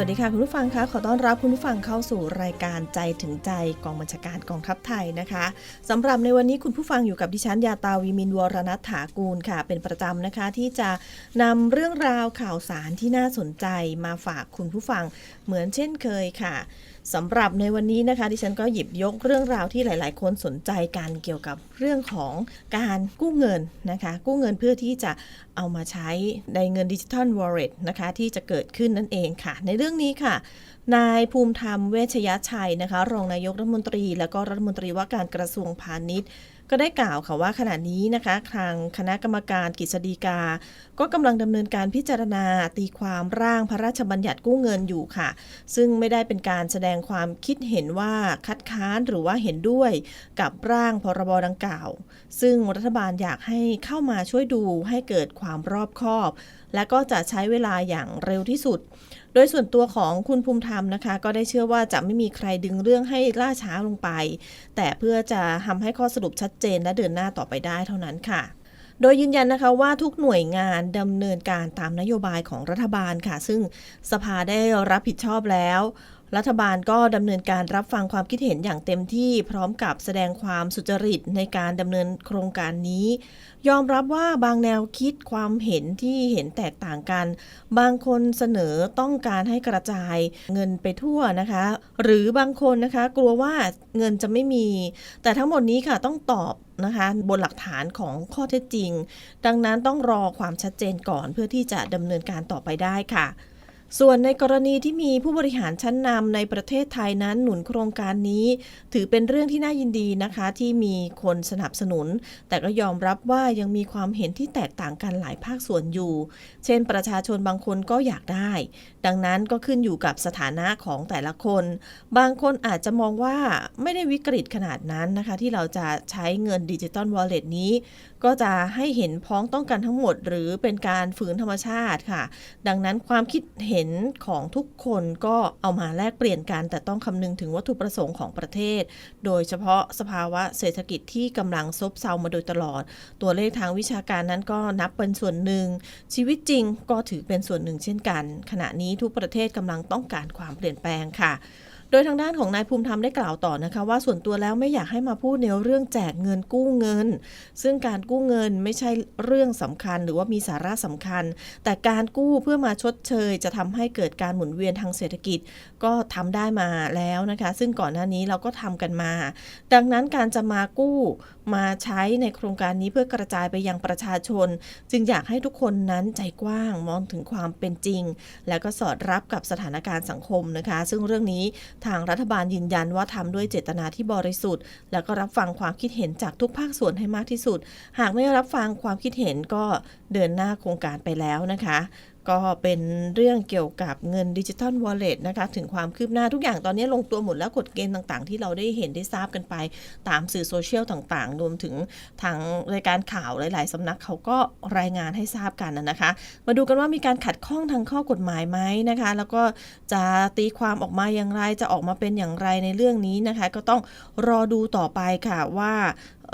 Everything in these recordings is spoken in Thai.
วัสดีค่ะคุณผู้ฟังคะขอต้อนรับคุณผู้ฟังเข้าสู่รายการใจถึงใจกองบัญชาการกองทัพไทยนะคะสำหรับในวันนี้คุณผู้ฟังอยู่กับดิฉันยาตาวีมินวรณัฐถากูลค่ะ เป็นประจำนะคะที่จะนำเรื่องราวข่าวสารที่น่าสนใจมาฝากคุณผู้ฟังเหมือนเช่นเคยค่ะ สำหรับในวันนี้นะคะ ดิฉันก็หยิบยกเรื่องราวที่หลาย ๆ คนสนใจกันเกี่ยวกับเรื่องของการกู้เงินนะคะ กู้เงินเพื่อที่จะเอามาใช้ในเงินดิจิทัลวอลเล็ตนะคะที่จะเกิดขึ้นนั่นเองค่ะ ในเรื่องนี้ค่ะ นายภูมิธรรมเวชยชัยนะคะ รองนายกรัฐมนตรี และก็รัฐมนตรีว่าการกระทรวงพาณิชย์ ก็ได้กล่าวค่ะว่าขณะนี้นะคะ ทางคณะกรรมการกฤษฎีกา ก็กำลังดำเนินการพิจารณาตีความร่างพระราชบัญญัติกู้เงินอยู่ค่ะ ซึ่งไม่ได้เป็นการแสดงความคิดเห็นว่าคัดค้านหรือว่าเห็นด้วยกับร่างพรบดังกล่าว ซึ่งรัฐบาลอยากให้เข้ามาช่วยดูให้เกิดความรอบคอบ และก็จะใช้เวลาอย่างเร็วที่สุด โดยส่วนตัวของคุณภูมิธรรมนะคะ ก็ได้เชื่อว่าจะไม่มีใครดึงเรื่องให้ล่าช้าลงไป แต่เพื่อจะทำให้ข้อสรุปชัดเจนและเดินหน้าต่อไปได้เท่านั้นค่ะโดยยืนยันนะคะว่าทุกหน่วยงานดำเนินการตามนโยบายของรัฐบาลค่ะ ซึ่งสภาได้รับผิดชอบแล้ว รัฐบาลก็ดำเนินการรับฟังความคิดเห็นอย่างเต็มที่พร้อมกับแสดงความสุจริตในการดำเนินโครงการนี้ ยอมรับว่าบางแนวคิดความเห็นที่เห็นแตกต่างกัน บางคนเสนอต้องการให้กระจายเงินไปทั่วนะคะ หรือบางคนนะคะกลัวว่าเงินจะไม่มี แต่ทั้งหมดนี้ค่ะต้องตอบนะคะบนหลักฐานของข้อเท็จจริง ดังนั้นต้องรอความชัดเจนก่อนเพื่อที่จะดำเนินการต่อไปได้ค่ะ ส่วนในกรณีที่มีผู้บริหารชั้นนำในประเทศไทยนั้นหนุนโครงการนี้ ถือเป็นเรื่องที่น่ายินดีนะคะ ที่มีคนสนับสนุน แต่ก็ยอมรับว่ายังมีความเห็นที่แตกต่างกันหลายภาคส่วนอยู่ เช่น ประชาชนบางคนก็อยากได้ ดังนั้นก็ขึ้นอยู่กับสถานะของแต่ละคน บางคนอาจจะมองว่าไม่ได้วิกฤตขนาดนั้นนะคะ ที่เราจะใช้เงินดิจิตอลวอลเล็ตนี้ก็จะให้เห็นพ้องต้องกันทั้งหมด หรือเป็นการฝืนธรรมชาติค่ะ ดังนั้นความคิดเห็นของทุกคนก็เอามาแลกเปลี่ยนกัน แต่ต้องคำนึงถึงวัตถุประสงค์ของประเทศ โดยเฉพาะสภาวะเศรษฐกิจที่กำลังซบเซามาโดยตลอด ตัวเลขทางวิชาการนั้นก็นับเป็นส่วนหนึ่ง ชีวิตจริงก็ถือเป็นส่วนหนึ่งเช่นกัน ขณะนี้ทุกประเทศกำลังต้องการความเปลี่ยนแปลงค่ะ โดยทางด้านของนายภูมิธรรมได้กล่าวต่อนะคะว่าส่วนตัวแล้วไม่อยากให้มาพูดในเรื่องแจกเงินกู้เงิน ซึ่งการกู้เงินไม่ใช่เรื่องสำคัญ หรือว่ามีสาระสำคัญ แต่การกู้เพื่อมาชดเชย จะทำให้เกิดการหมุนเวียนทางเศรษฐกิจก็ทำได้มาแล้วนะคะ ซึ่งก่อนหน้านี้เราก็ทำกันมา ดังนั้นการจะมากู้มาใช้ในโครงการนี้เพื่อกระจายไปยังประชาชน จึงอยากให้ทุกคนนั้นใจกว้างมองถึงความเป็นจริง แล้วก็สอดรับกับสถานการณ์สังคมนะคะ ซึ่งเรื่องนี้ทางรัฐบาลยืนยันว่าทำด้วยเจตนาที่บริสุทธิ์ และก็รับฟังความคิดเห็นจากทุกภาคส่วนให้มากที่สุด หากไม่รับฟังความคิดเห็นก็เดินหน้าโครงการไปแล้วนะคะ ก็เป็นเรื่องเกี่ยวกับเงินดิจิทัลวอลเล็ตนะคะ ถึงความคืบหน้าทุกอย่างตอนนี้ลงตัวหมดแล้วกฎเกณฑ์ต่างๆ ที่เราได้เห็นได้ทราบกันไป ตามสื่อโซเชียลต่างๆ รวมถึงทางรายการข่าวหลาย ๆสำนักเขาก็รายงานให้ทราบกันนะคะ มาดูกันว่ามีการขัดข้องทางข้อกฎหมายไหมนะคะ แล้วก็จะตีความออกมาอย่างไรจะออกมาเป็นอย่างไรในเรื่องนี้นะคะ ก็ต้องรอดูต่อไปค่ะว่า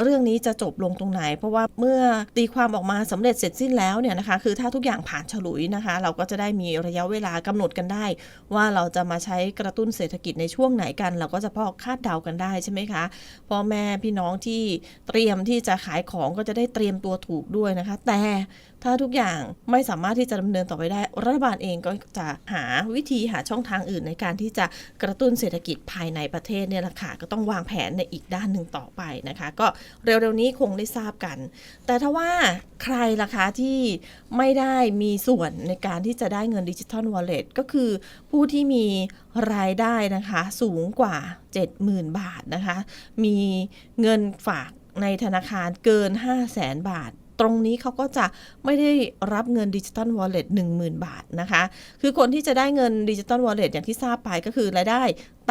เรื่องนี้จะจบลงตรงไหน เพราะว่าเมื่อตีความออกมาสำเร็จเสร็จสิ้นแล้วเนี่ยนะคะ คือถ้าทุกอย่างผ่านฉลุยนะคะ เราก็จะได้มีระยะเวลากำหนดกันได้ ว่าเราจะมาใช้กระตุ้นเศรษฐกิจในช่วงไหนกัน เราก็จะพอคาดเดากันได้ใช่ไหมคะพ่อแม่พี่น้องที่เตรียมที่จะขายของก็จะได้เตรียมตัวถูกด้วยนะคะ แต่ ถ้าทุกอย่างไม่สามารถที่จะดำเนินต่อไปได้ รัฐบาลเองก็จะหาวิธีหาช่องทางอื่นในการที่จะกระตุ้นเศรษฐกิจภายในประเทศเนี่ยแหละค่ะก็ต้องวางแผนในอีกด้านหนึ่งต่อไปนะคะ ก็เร็วๆนี้คงได้ทราบกัน แต่ถ้าว่าใครล่ะคะที่ไม่ได้มีส่วนในการที่จะได้เงินดิจิทัลวอลเล็ตก็คือผู้ที่มีรายได้นะคะสูงกว่า 70,000 บาทนะคะ มีเงินฝากในธนาคารเกิน 5 0 0แสนบาท ตรงนี้เขาก็จะไม่ได้รับเงินดิจิตอลวอลเล็ต10,000บาทนะคะ คือคนที่จะได้เงินดิจิตอลวอลเล็ตอย่างที่ทราบไปก็คือรายได้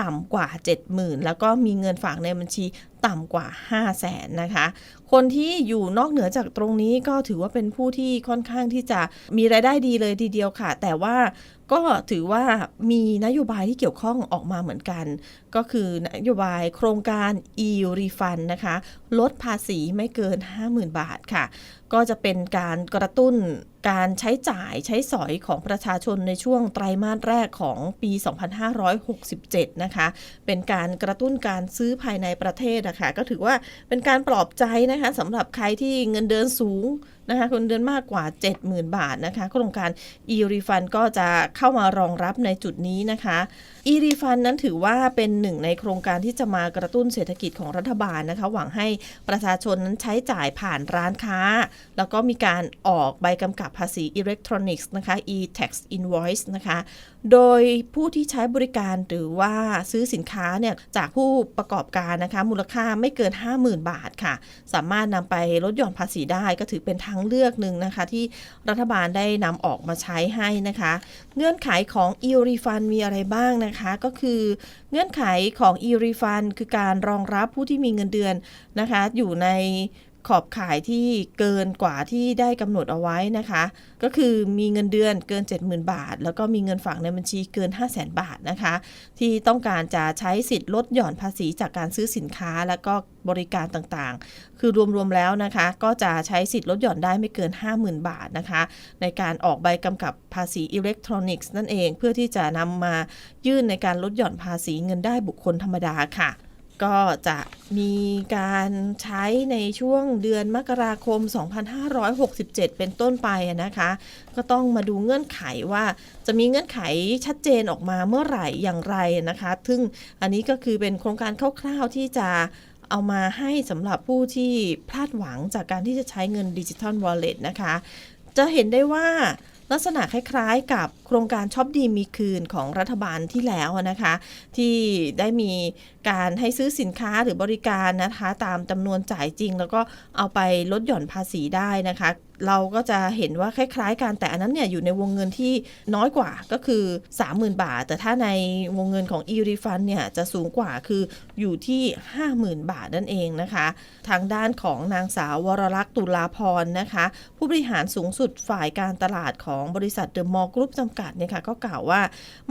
ต่ำกว่า 70,000 แล้วก็มีเงินฝากในบัญชีต่ำกว่า 5 0 0แสนนะคะ คนที่อยู่นอกเหนือจากตรงนี้ก็ถือว่าเป็นผู้ที่ค่อนข้างที่จะมีรายได้ดีเลยทีเดียวค่ะ แต่ว่าก็ถือว่ามีนโยบายที่เกี่ยวข้องออกมาเหมือนกัน ก็คือนโยบายโครงการ e-refund นะคะ ลดภาษีไม่เกิน 50,000 บาทค่ะ ก็จะเป็นการกระตุ้นการใช้จ่ายใช้สอยของประชาชนในช่วงไตรมาสแรกของปี 2567 นะคะ เป็นการกระตุ้นการซื้อภายในประเทศนะคะก็ถือว่าเป็นการปลอบใจนะคะสำหรับใครที่เงินเดือนสูงนะคะเงินเดือนมากกว่า 70,000 บาทนะคะ โครงการ e-refund ก็จะเข้ามารองรับในจุดนี้นะคะ e-refund นั้นถือว่าเป็นหนึ่งในโครงการที่จะมากระตุ้นเศรษฐกิจของรัฐบาลนะคะ หวังให้ประชาชนนั้นใช้จ่ายผ่านร้านค้า แล้วก็มีการออกใบกำกับภาษีอิเล็กทรอนิกส์นะคะ e-tax invoice นะคะ โดยผู้ที่ใช้บริการหรือว่าซื้อสินค้าเนี่ยจากผู้ประกอบการนะคะ มูลค่าไม่เกิน 50,000 บาทค่ะ สามารถนำไปลดหย่อนภาษีได้ก็ถือเป็นทางเลือกหนึ่งนะคะ ที่รัฐบาลได้นำออกมาใช้ให้นะคะ เงื่อนไขของ e-refund มีอะไรบ้างนะคะก็คือเงื่อนไขของ e-refund คือการรองรับผู้ที่มีเงินเดือนนะคะอยู่ใน ขอบขายที่เกินกว่าที่ได้กำหนดเอาไว้นะคะ ก็คือมีเงินเดือนเกิน 70,000 บาท แล้วก็มีเงินฝากในบัญชีเกิน 500,000 บาทนะคะ ที่ต้องการจะใช้สิทธิ์ลดหย่อนภาษีจากการซื้อสินค้าแล้วก็บริการต่างๆ คือรวมๆแล้วนะคะ ก็จะใช้สิทธิ์ลดหย่อนได้ไม่เกิน 50,000 บาทนะคะ ในการออกใบกำกับภาษีอิเล็กทรอนิกส์นั่นเอง เพื่อที่จะนำมายื่นในการลดหย่อนภาษีเงินได้บุคคลธรรมดาค่ะ ก็จะมีการใช้ในช่วงเดือนมกราคม 2567 เป็นต้นไปนะคะ ก็ต้องมาดูเงื่อนไขว่าจะมีเงื่อนไขชัดเจนออกมาเมื่อไหร่อย่างไรนะคะ ซึ่งอันนี้ก็คือเป็นโครงการคร่าวๆที่จะเอามาให้สำหรับผู้ที่พลาดหวังจากการที่จะใช้เงินดิจิทัลวอลเล็ตนะคะ จะเห็นได้ว่าลักษณะคล้ายๆ กับโครงการช็อปดีมีคืนของรัฐบาลที่แล้วนะคะ ที่ได้มี การให้ซื้อสินค้าหรือบริการนะคะ ตามจำนวนจ่ายจริง แล้วก็เอาไปลดหย่อนภาษีได้นะคะ เราก็จะเห็นว่าคล้ายๆกันแต่อันนั้นเนี่ยอยู่ในวงเงินที่น้อยกว่าก็คือ 30,000 บาท แต่ถ้าในวงเงินของ e-refund เนี่ยจะสูงกว่าคืออยู่ที่ 50,000 บาทนั่นเองนะคะ ทางด้านของนางสาววรลักษณ์ตุลาพรนะคะ ผู้บริหารสูงสุดฝ่ายการตลาดของบริษัทเดอะมอลล์กรุ๊ปจำกัดเนี่ยค่ะก็กล่าวว่า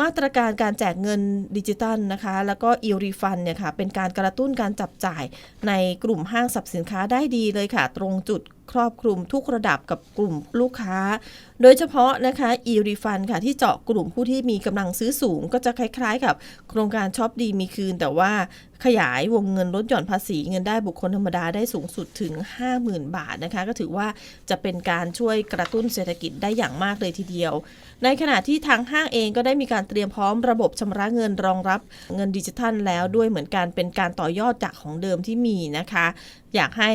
มาตรการการแจกเงินดิจิตัลนะคะ แล้วก็ e-refund เนี่ยค่ะเป็นการกระตุ้นการจับจ่ายในกลุ่มห้างสรรพสินค้าได้ดีเลยค่ะ ตรงจุดครอบคลุมทุกระดับกับกลุ่มลูกค้า โดยเฉพาะนะคะ e-refund ค่ะที่เจาะกลุ่มผู้ที่มีกำลังซื้อสูง ก็จะคล้ายๆ กับโครงการช็อปดีมีคืน แต่ว่าขยายวงเงินลดหย่อนภาษีเงินได้บุคคลธรรมดาได้สูงสุดถึง 50,000 บาทนะคะ ก็ถือว่าจะเป็นการช่วยกระตุ้นเศรษฐกิจได้อย่างมากเลยทีเดียว ในขณะที่ทางห้างเองก็ได้มีการเตรียมพร้อมระบบชำระเงินรองรับเงินดิจิทัลแล้วด้วยเหมือนกันเป็นการต่อยอดจากของเดิมที่มีนะคะ อยากให้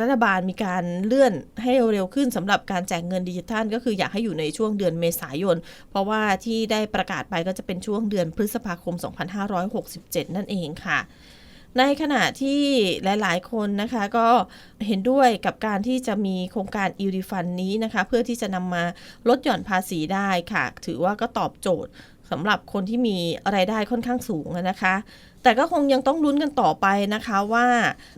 รัฐบาลมีการเลื่อนให้เร็วขึ้นสำหรับการแจกเงินดิจิทัล ก็คืออยากให้อยู่ในช่วงเดือนเมษายน เพราะว่าที่ได้ประกาศไปก็จะเป็นช่วงเดือนพฤษภาคม 2567 นั่นเองค่ะในขณะที่หลาย ๆ คนนะคะก็เห็นด้วยกับการที่จะมีโครงการ e r e f u n d นี้นะคะ เพื่อที่จะนำมาลดหย่อนภาษีได้ค่ะ ถือว่าก็ตอบโจทย์สำหรับคนที่มีไรายได้ค่อนข้างสูงนะคะ แต่ก็คงยังต้องลุ้นกันต่อไปนะคะว่า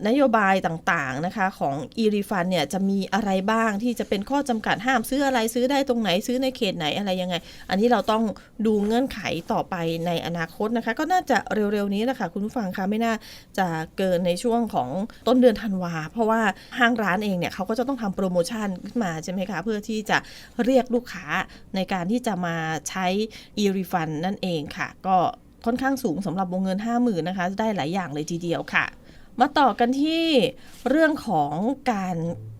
นโยบายต่างๆนะคะของ e r e f u n d เนี่ยจะมีอะไรบ้างที่จะเป็นข้อจำกัดห้ามซื้ออะไรซื้อได้ตรงไหนซื้อในเขตไหนอะไรยังไง อันนี้เราต้องดูเงื่อนไขต่อไปในอนาคตนะคะ ก็น่าจะเร็วๆนี้แหละค่ะคุณผู้ฟังคะไม่น่าจะเกินในช่วงของต้นเดือนธันวา เพราะว่าห้างร้านเองเนี่ยเขาก็จะต้องทำโปรโมชั่นขึ้นมาใช่ไหมคะเพื่อที่จะเรียกลูกค้าในการที่จะมาใช้ e r e f u n d นั่นเองค่ะ ก็ ค่อนข้างสูงสำหรับวงเงิน 50,000นะคะ ได้หลายอย่างเลยทีเดียวค่ะ มาต่อกันที่เรื่องของการ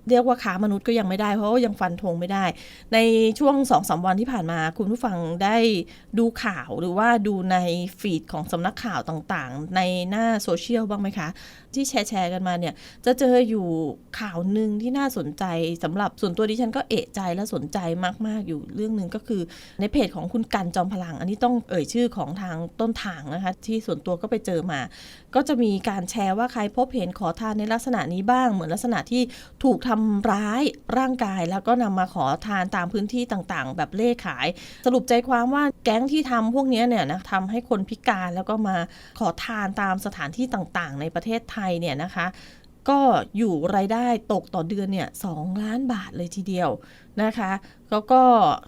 เรียกว่าค้ามนุษย์ก็ยังไม่ได้เพราะว่ายังฟันธงไม่ได้ ในช่วงสองสาวันที่ผ่านมาคุณผู้ฟังได้ดูข่าวหรือว่าดูในฟีดของสำนักข่าวต่างๆ ในหน้าโซเชียลบ้างไหมคะ ที่แชร์แชร์กันมาเนี่ย จะเจออยู่ข่าวหนึ่งที่น่าสนใจสำหรับส่วนตัวดิฉันก็เอะใจและสนใจมาก ๆ อยู่เรื่องหนึ่งก็คือในเพจของคุณกันจอมพลัง อันนี้ต้องเอ่ยชื่อของทางต้นทางนะคะ ที่ส่วนตัวก็ไปเจอมา ก็จะมีการแชร์ว่าใครพบเห็นขอทานในลักษณะนี้บ้าง เหมือนลักษณะที่ถูกทำร้ายร่างกาย แล้วก็นำมาขอทานตามพื้นที่ต่างๆ แบบเล่ขาย สรุปใจความว่าแก๊งที่ทำพวกนี้เนี่ยนะทำให้คนพิการแล้วก็มาขอทานตามสถานที่ต่างๆ ในประเทศไทยเนี่ยนะคะ ก็อยู่รายได้ตกต่อเดือนเนี่ยสองล้านบาทเลยทีเดียวนะคะแล้วก็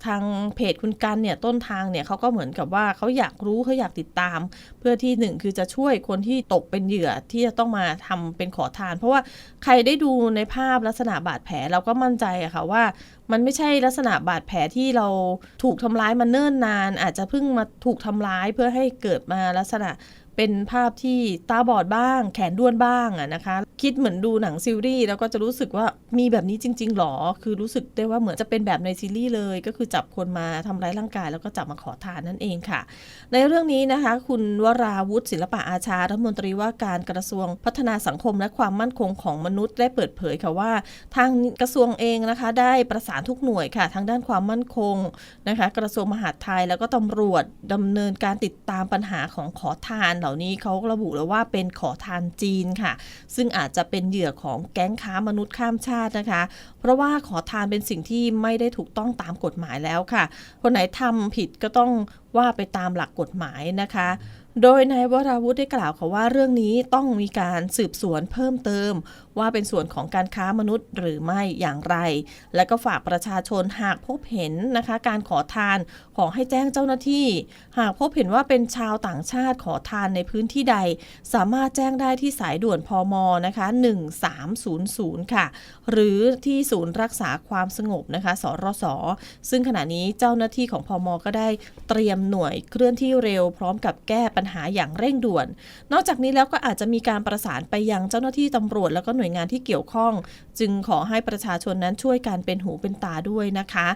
ทางเพจคุณกันเนี่ยต้นทางเนี่ยเขาก็เหมือนกับว่าเขาอยากรู้เขาอยากติดตาม เพื่อที่หนึ่งคือจะช่วยคนที่ตกเป็นเหยื่อที่จะต้องมาทำเป็นขอทาน เพราะว่าใครได้ดูในภาพลักษณะบาดแผลเราก็มั่นใจอะค่ะว่า มันไม่ใช่ลักษณะบาดแผลที่เราถูกทำร้ายมาเนิ่นนาน อาจจะเพิ่งมาถูกทำร้ายเพื่อให้เกิดมาลักษณะ เป็นภาพที่ตาบอดบ้าง แขนด้วนบ้างอะนะคะ คิดเหมือนดูหนังซีรีส์แล้วก็จะรู้สึกว่ามีแบบนี้จริง ๆหรอ คือรู้สึกได้ว่าเหมือนจะเป็นแบบในซีรีส์เลย ก็คือจับคนมาทำร้ายร่างกาย แล้วก็จับมาขอทานนั่นเองค่ะ ในเรื่องนี้นะคะ คุณวราวุฒิศิลปะอาชารัฐมนตรีว่าการกระทรวงพัฒนาสังคมและความมั่นคงของมนุษย์ได้เปิดเผยค่ะว่า ทางกระทรวงเองนะคะ ได้ประสานทุกหน่วยค่ะ ทางด้านความมั่นคงนะคะ กระทรวงมหาดไทยแล้วก็ตำรวจดำเนินการติดตามปัญหาของขอทานเหล่านี้เขาระบุเลยว่าเป็นขอทานจีนค่ะ ซึ่งอาจจะเป็นเหยื่อของแก๊งค้ามนุษย์ข้ามชาตินะคะ เพราะว่าขอทานเป็นสิ่งที่ไม่ได้ถูกต้องตามกฎหมายแล้วค่ะ คนไหนทำผิดก็ต้องว่าไปตามหลักกฎหมายนะคะ โดยนายวราวุธได้กล่าวค่ะว่าเรื่องนี้ต้องมีการสืบสวนเพิ่มเติม ว่าเป็นส่วนของการค้ามนุษย์หรือไม่อย่างไร และก็ฝากประชาชนหากพบเห็นนะคะ การขอทานขอให้แจ้งเจ้าหน้าที่ หากพบเห็นว่าเป็นชาวต่างชาติขอทานในพื้นที่ใด สามารถแจ้งได้ที่สายด่วนพมนะคะ 1300 ค่ะ หรือที่ศูนย์รักษาความสงบนะคะ สรส ซึ่งขณะนี้เจ้าหน้าที่ของพมก็ได้เตรียมหน่วยเคลื่อนที่เร็วพร้อมกับแก้ปัญหาอย่างเร่งด่วน นอกจากนี้แล้วก็อาจจะมีการประสานไปยังเจ้าหน้าที่ตำรวจ แล้วก็หน่วยงานที่เกี่ยวข้อง จึงขอให้ประชาชนนั้นช่วยการเป็นหูเป็นตาด้วยนะคะ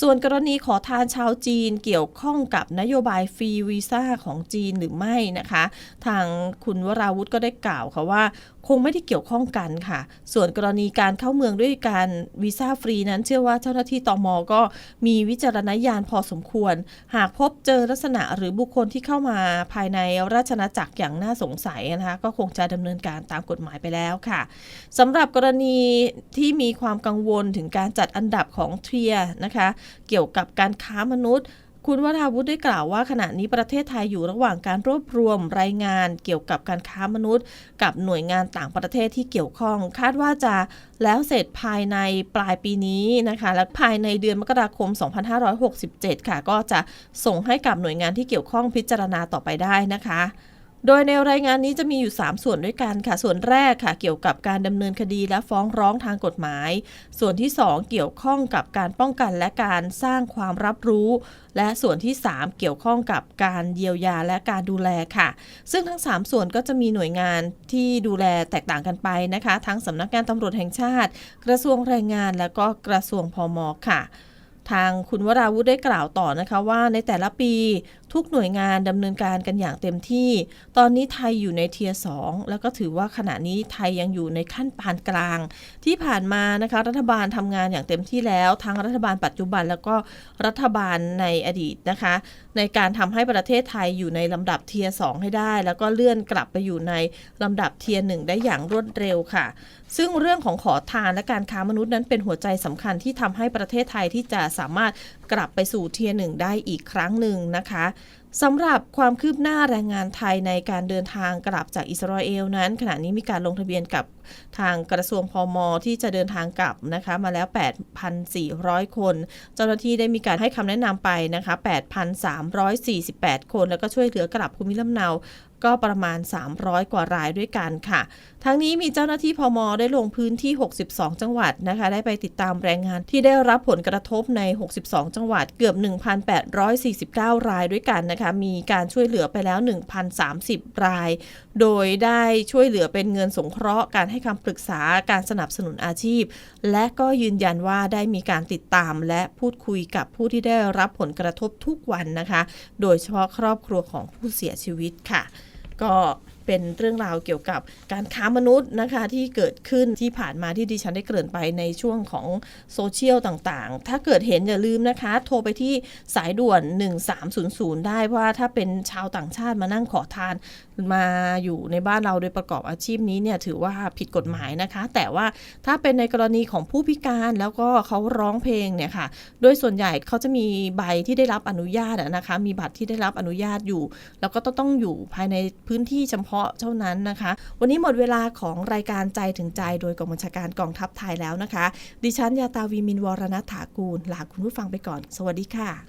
ส่วนกรณีขอทานชาวจีนเกี่ยวข้องกับนโยบายฟรีวีซ่าของจีนหรือไม่นะคะ ทางคุณวราวุธก็ได้กล่าวค่ะว่า คงไม่ได้เกี่ยวข้องกันค่ะ ส่วนกรณีการเข้าเมืองด้วยการวีซ่าฟรีนั้นเชื่อว่าเจ้าหน้าที่ตมก็มีวิจารณญาณพอสมควร หากพบเจอลักษณะหรือบุคคลที่เข้ามาภายในราชนาจักรอย่างน่าสงสัยนะคะก็คงจะดำเนินการตามกฎหมายไปแล้วค่ะสำหรับกรณีที่มีความกังวลถึงการจัดอันดับของเทียนะคะเกี่ยวกับการค้ามนุษย์คุณวราวุธได้กล่าวว่าขณะนี้ประเทศไทยอยู่ระหว่างการรวบรวมรายงานเกี่ยวกับการค้ามนุษย์ กับหน่วยงานต่างประเทศที่เกี่ยวข้อง คาดว่าจะแล้วเสร็จภายในปลายปีนี้นะคะ และภายในเดือนมกราคม 2567 ค่ะ ก็จะส่งให้กับหน่วยงานที่เกี่ยวข้องพิจารณาต่อไปได้นะคะ โดยในรายงานนี้จะมีอยู่ 3 ส่วนด้วยกันค่ะ ส่วนแรกค่ะ เกี่ยวกับการดำเนินคดีและฟ้องร้องทางกฎหมาย ส่วนที่ 2 เกี่ยวข้องกับการป้องกันและการสร้างความรับรู้ และส่วนที่ 3 เกี่ยวข้องกับการเยียวยาและการดูแลค่ะ ซึ่งทั้ง 3 ส่วนก็จะมีหน่วยงานที่ดูแลแตกต่างกันไปนะคะ ทั้งสำนักงานตำรวจแห่งชาติ กระทรวงแรงงานและก็กระทรวงพมค่ะทางคุณวราวุธได้กล่าวต่อนะคะว่าในแต่ละปี ทุกหน่วยงานดำเนินการกันอย่างเต็มที่ ตอนนี้ไทยอยู่ในเทียสองแล้วก็ถือว่าขณะนี้ไทยยังอยู่ในขั้นปานกลาง ที่ผ่านมานะคะรัฐบาลทำงานอย่างเต็มที่แล้ว ทั้งรัฐบาลปัจจุบันแล้วก็รัฐบาลในอดีตนะคะ ในการทำให้ประเทศไทยอยู่ในลำดับเทียสองให้ได้ แล้วก็เลื่อนกลับไปอยู่ในลำดับเทียหนึ่งได้อย่างรวดเร็วค่ะ ซึ่งเรื่องของขอทานและการค้ามนุษย์นั้นเป็นหัวใจสำคัญที่ทำให้ประเทศไทยที่จะสามารถกลับไปสู่เทียหนึ่งได้อีกครั้งหนึ่งนะคะ สำหรับความคืบหน้าแรงงานไทยในการเดินทางกลับจากอิสราเอลนั้น ขณะนี้มีการลงทะเบียนกับทางกระทรวงพมที่จะเดินทางกลับนะคะมาแล้ว 8,400 คน เจ้าหน้าที่ได้มีการให้คำแนะนำไปนะคะ 8,348 คน แล้วก็ช่วยเหลือกลับภูมิลำเนา ก็ประมาณ 300 กว่ารายด้วยกันค่ะ ทั้งนี้มีเจ้าหน้าที่พมได้ลงพื้นที่ 62 จังหวัดนะคะ ได้ไปติดตามแรงงานที่ได้รับผลกระทบใน 62 จังหวัดเกือบ 1,849 รายด้วยกันนะคะ มีการช่วยเหลือไปแล้ว 1,030 ราย โดยได้ช่วยเหลือเป็นเงินสงเคราะห์การให้คำปรึกษาการสนับสนุนอาชีพ และก็ยืนยันว่าได้มีการติดตามและพูดคุยกับผู้ที่ได้รับผลกระทบทุกวันนะคะ โดยเฉพาะครอบครัวของผู้เสียชีวิตค่ะ ก็ เป็นเรื่องราวเกี่ยวกับการค้ามนุษย์นะคะที่เกิดขึ้นที่ผ่านมาที่ดิฉันได้เกริ่นไปในช่วงของโซเชียลต่างๆ ถ้าเกิดเห็นอย่าลืมนะคะ โทรไปที่สายด่วน 1300 ได้เพราะว่าถ้าเป็นชาวต่างชาติมานั่งขอทานมาอยู่ในบ้านเราโดยประกอบอาชีพนี้เนี่ยถือว่าผิดกฎหมายนะคะ แต่ว่าถ้าเป็นในกรณีของผู้พิการแล้วก็เขาร้องเพลงเนี่ยค่ะ โดยส่วนใหญ่เขาจะมีใบที่ได้รับอนุญาตนะคะ มีบัตรที่ได้รับอนุญาตอยู่ แล้วก็ต้องต้องอยู่ภายในพื้นที่เฉพาะะเท่านั้นนะคะ วันนี้หมดเวลาของรายการใจถึงใจโดยกองบัญชาการกองทัพไทยแล้วนะคะ ดิฉันยาตาวีมินวรณัฐถากูลลาคุณผู้ฟังไปก่อน สวัสดีค่ะ